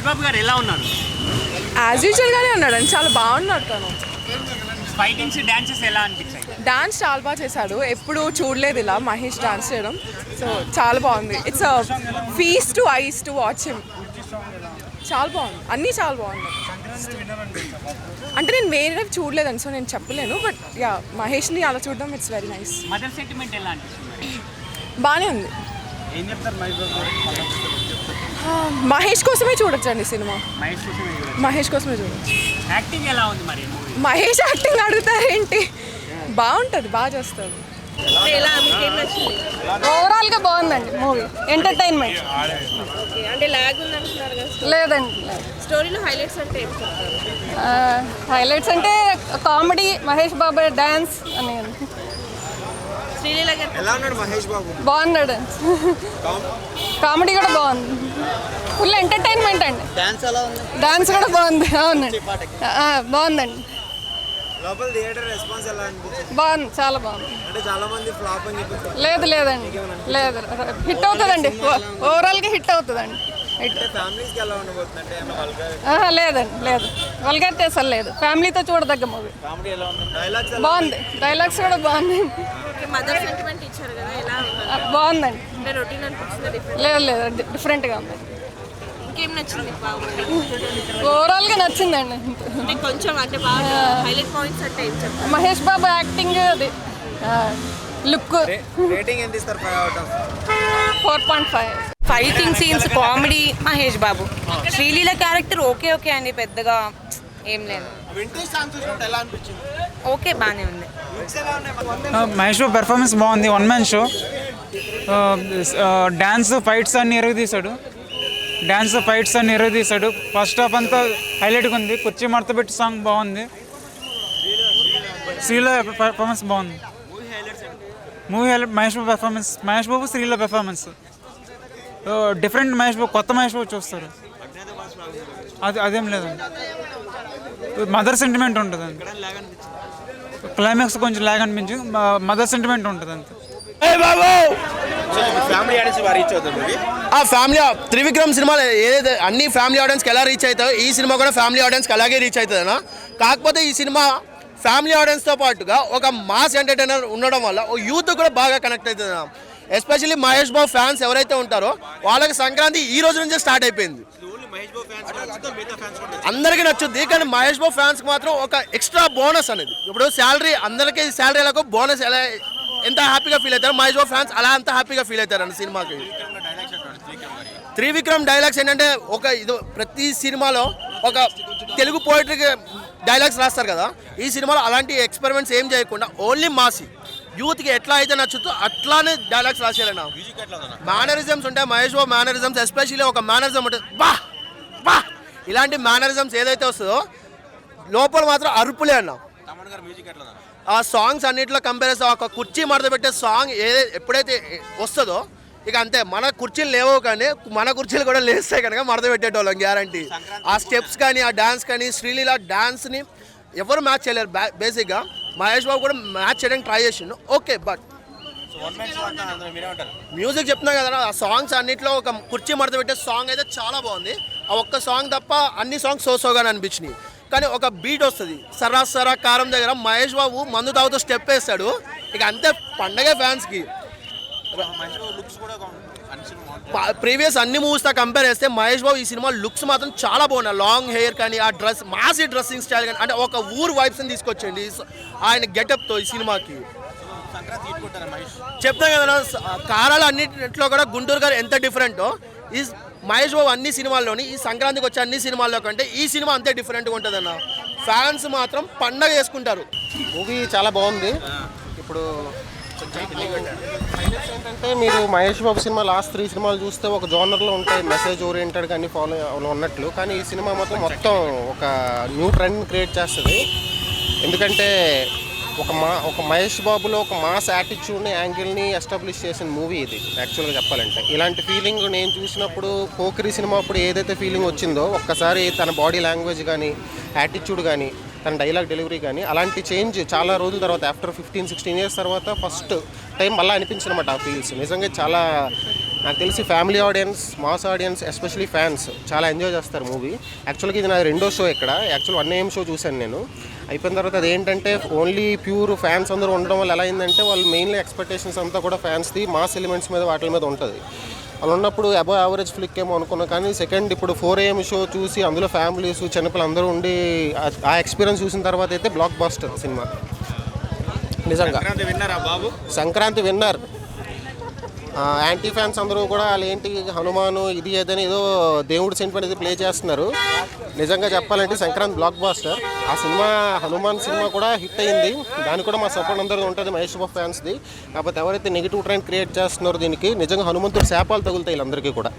మహేష్ బాబు గారు ఎలా ఉన్నారు? యాజ్ యూజువల్గానే ఉన్నాడు చాలా బాగున్నాడు తను. ఫైటింగ్స్ డాన్సెస్ ఎలా అనిపించాయి? డాన్స్ చాలా బాగా చేశాడు. ఎప్పుడు చూడలేదు ఇలా మహేష్ డాన్స్ చేయడం. సో చాలా బాగుంది. It's feast to eyes to watch him చాలా బాగుంది. అన్నీ చాలా బాగున్నాయి. అంటే నేను వేరే చూడలేదండి సో నేను చెప్పలేను బట్ యా మహేష్ని అలా చూడడం it's very nice mother sentiment ఎలా అనిపిస్తుంది? బాగానే ఉంది. ఏం చెప్తారు మహేష్ కోసమే చూడొచ్చండి సినిమా. మహేష్ కోసమే చూడండి మహేష్ కోసమే చూడొచ్చు. యాక్టింగ్ ఎలా ఉంది మరి మూవీ? మహేష్ యాక్టింగ్ అడుగుతారేంటి? బాగుంటుంది బాగా చేస్తారు నచ్చింది ఓవరాల్గా బాగుందండి మూవీ. ఎంటర్టైన్మెంట్ అంటే లాగ్ ఉంది అంటున్నారు కదా లేదండి స్టోరీలో హైలైట్స్ అంటే హైలైట్స్ అంటే కామెడీ మహేష్ బాబు డ్యాన్స్ అని. ఎలా ఉన్నాడు మహేష్ బాబు? బాగున్నాడు. కామెడీ కూడా బాగుంది. ఫుల్ ఎంటర్టైన్మెంట్ అండి. డాన్స్ ఎలా ఉంది? డాన్స్ కూడా బాగుంది. అవునండి. బాగుందండి. లోపల థియేటర్ రెస్పాన్స్ ఎలా అనిపించింది? బాగుంది. చాలా బాగుంది. అంటే చాలా మంది ఫ్లాప్ అని చెప్పి లేదు లేదండి. లేదు. హిట్ అవుతుందండి. ఓవరాల్గా హిట్ అవుతుందండి. లేదండి లేదు వల్గారిటీ అసలు లేదు. ఫ్యామిలీతో చూడదగ్గ మూవీ బాగుంది. డైలాగ్స్ కూడా బాగుంది. బాగుందండి. లేదు లేదు. డిఫరెంట్గా ఉంది. ఇంకేం ఓవరాల్గా నచ్చిందండి. అంటే కొంచెం అంటే బాగా హైలైట్ పాయింట్స్ అంటే ఏం మహేష్ బాబు యాక్టింగ్ అది. Look four point five fighting scenes comedy. Mahesh Babu. Sreeleela character okay okay అండి పెద్దగా ఏం లేదు. ఓకే బాగానే ఉంది. మహేష్ బాబు పెర్ఫార్మెన్స్ బాగుంది one man show dance fights అన్ని ఎరగదీశాడు. డ్యాన్స్ ఫైట్స్ అన్ని ఎరగదీశాడు. ఫస్ట్ హాఫ్ అంతా హైలైట్గా ఉంది. కుర్చీ మడత పెట్టి సాంగ్ బాగుంది. శ్రీల పెర్ఫార్మెన్స్ బాగుంది. Movie highlight Mahesh Babu performance Mahesh Babu Sreela performance different Mahesh Babu కొత్త మహేష్ బాబు చూస్తారు. అది అదేం లేదండి. మదర్ సెంటిమెంట్ ఉంటుంది అండి క్లైమాక్స్ కొంచెం లాగ్ అనిపించింది. మదర్ సెంటిమెంట్ ఉంటుంది అంతే ఆ ఫ్యామిలీ త్రివిక్రమ్ సినిమాలు ఏదైతే అన్ని ఫ్యామిలీ ఆడియన్స్కి ఎలా రీచ్ అవుతాయో ఈ సినిమా కూడా ఫ్యామిలీ ఆడియన్స్కి అలాగే రీచ్ అవుతుంది అన్న. కాకపోతే ఈ సినిమా ఫ్యామిలీ ఆడియన్స్తో పాటుగా ఒక మాస్ ఎంటర్టైనర్ ఉండడం వల్ల ఓ యూత్ కూడా బాగా కనెక్ట్ అవుతుంది అన్న. ఎస్పెషల్లీ మహేష్ బాబు ఫ్యాన్స్ ఎవరైతే ఉంటారో వాళ్ళకి సంక్రాంతి ఈ రోజు నుంచే స్టార్ట్ అయిపోయింది. ఫ్యాన్స్ ఫ్యాన్స్ అందరికీ నచ్చుద్ది కానీ మహేష్ బాబు ఫ్యాన్స్కి మాత్రం ఒక ఎక్స్ట్రా బోనస్ అనేది. ఇప్పుడు శాలరీ అందరికీ శాలరీ ఎలాగో బోనస్ ఎలా ఎంత హ్యాపీగా ఫీల్ అవుతారు మహేష్ బాబు ఫ్యాన్స్ అలా అంత హ్యాపీగా ఫీల్ అవుతారు అన్న సినిమాకి. త్రివిక్రమ్ డైలాగ్స్ ఏంటంటే ఒక ఇది ప్రతి సినిమాలో ఒక తెలుగు పోయిటరీకి డైలాగ్స్ రాస్తారు కదా. ఈ సినిమాలో అలాంటి ఎక్స్పెరిమెంట్స్ ఏం చేయకుండా ఓన్లీ మాసి. యూత్కి ఎట్లా అయితే నచ్చుతో అట్లానే డైలాగ్స్ రాశారన్న మేనరిజమ్స్ ఉంటాయి మహేష్ బాబు మేనరిజమ్స్ ఎస్పెషల్లీ ఒక మేనరిజం ఉంటుంది బా బా ఇలాంటి మేనరిజమ్స్ ఏదైతే వస్తుందో లోపల మాత్రం అరుపులే అన్న? ఆ సాంగ్స్ అన్నింటిలో కంపేర్ చేస్తే ఒక కుర్చీ మడత పెట్టే సాంగ్ ఏ ఎప్పుడైతే వస్తుందో ఇక అంతే. మన కుర్చీలు లేవో కానీ మన కుర్చీలు కూడా లేస్తాయి కనుక మడత పెట్టేటోళ్ళం గ్యారంటీ ఆ స్టెప్స్ కానీ ఆ డాన్స్ కానీ శ్రీలీల డాన్స్ని ఎవరు మ్యాచ్ చేయలేరు బేసిక్గా మహేష్ బాబు కూడా మ్యాచ్ చేయడానికి ట్రై చేసిండు. ఓకే బట్ మ్యూజిక్ చెప్తున్నా కదా ఆ సాంగ్స్ అన్నిట్లో ఒక కుర్చీ మడత పెట్టే సాంగ్ అయితే చాలా బాగుంది. ఆ ఒక్క సాంగ్ తప్ప అన్ని సాంగ్స్ సో సోగానే అనిపించినాయి. కానీ ఒక బీట్ వస్తుంది. సరా సరా కారం దగ్గర మహేష్ బాబు మందు తాగుతూ స్టెప్ వేస్తాడు. ఇక అంతే పండగ ఫ్యాన్స్కి ప్రీవియస్ అన్ని మూవీస్తో కంపేర్ చేస్తే మహేష్ బాబు ఈ సినిమా లుక్స్ మాత్రం చాలా బాగున్నాయి. లాంగ్ హెయిర్ కానీ ఆ డ్రెస్ మాసి డ్రెస్సింగ్ స్టైల్ కానీ అంటే ఒక ఊరు వైబ్స్ని తీసుకొచ్చండి ఆయన గెటప్తో ఈ సినిమాకి. చెప్తా కదా కారాలు అన్నింటిలో కూడా గుంటూరు గారు ఎంత డిఫరెంటో ఈ మహేష్ బాబు అన్ని సినిమాల్లోని ఈ సంక్రాంతికి వచ్చే అన్ని సినిమాల్లో కంటే ఈ సినిమా అంతే డిఫరెంట్గా ఉంటుందన్న. ఫ్యాన్స్ మాత్రం పండగ చేసుకుంటారు. మూవీ చాలా బాగుంది. ఇప్పుడు హైలైట్స్ ఏంటంటే మీరు మహేష్ బాబు సినిమా లాస్ట్ త్రీ సినిమాలు చూస్తే ఒక జోనర్లో ఉంటాయి మెసేజ్ ఓరియంటెడ్ కానీ ఫాలో ఉన్నట్లు. కానీ ఈ సినిమా మాత్రం మొత్తం ఒక న్యూ ట్రెండ్ క్రియేట్ చేస్తుంది. ఎందుకంటే ఒక మా ఒక మహేష్ బాబులో ఒక మాస్ యాటిట్యూడ్ని యాంగిల్ని ఎస్టాబ్లిష్ చేసిన మూవీ ఇది యాక్చువల్గా చెప్పాలంటే. ఇలాంటి ఫీలింగ్ నేను చూసినప్పుడు పోకిరి సినిమా అప్పుడు ఏదైతే ఫీలింగ్ వచ్చిందో ఒక్కసారి తన బాడీ లాంగ్వేజ్ కానీ యాటిట్యూడ్ కానీ తన డైలాగ్ డెలివరీ కానీ అలాంటి చేంజ్ చాలా రోజుల తర్వాత ఆఫ్టర్ ఫిఫ్టీన్ సిక్స్టీన్ ఇయర్స్ తర్వాత ఫస్ట్ టైం మళ్ళీ అనిపించినమాట ఆ ఫీల్స్ నిజంగా చాలా నాకు తెలిసి family audience mass audience especially fans చాలా ఎంజాయ్ చేస్తారు మూవీ యాక్చువల్గా ఇది నా రెండో షో ఇక్కడ. యాక్చువల్ వన్ ఏఎం షో చూశాను నేను. అయిపోయిన తర్వాత అది ఏంటంటే ఓన్లీ ప్యూర్ ఫ్యాన్స్ అందరూ ఉండడం వల్ల ఎలా అయిందంటే వాళ్ళు మెయిన్లీ ఎక్స్పెక్టేషన్స్ అంతా కూడా ఫ్యాన్స్ది మాస్ ఎలిమెంట్స్ మీద వాటి మీద ఉంటుంది. అలా ఉన్నప్పుడు అబో యావరేజ్ ఫ్లిక్ ఏమో అనుకున్నా కానీ సెకండ్ ఇప్పుడు ఫోర్ ఏఎం షో చూసి అందులో ఫ్యామిలీస్ చిన్నపిల్లలు అందరూ ఉండి ఆ- ఆ ఎక్స్పీరియన్స్ చూసిన తర్వాత అయితే బ్లాక్ బాస్టర్ సినిమా. నిజంగా. విన్నారా బాబు? సంక్రాంతి విన్నర్. యాంటీ ఫ్యాన్స్ అందరూ కూడా వాళ్ళు ఏంటి హనుమాను ఇది ఏదని ఏదో దేవుడి సెంటిమెంట్ ఇది ప్లే చేస్తున్నారు. నిజంగా చెప్పాలంటే సంక్రాంతి బ్లాక్ బాస్టర్ ఆ సినిమా హనుమాన్ సినిమా కూడా హిట్ అయింది. దానికి కూడా మా సపోర్ట్ అందరూ ఉంటుంది మహేష్ బాబు ఫ్యాన్స్ది కాకపోతే ఎవరైతే నెగిటివ్ ట్రెండ్ క్రియేట్ చేస్తున్నారో దీనికి నిజంగా హనుమంతుడు శాపాలు తగులుతాయి వీళ్ళందరికీ కూడా.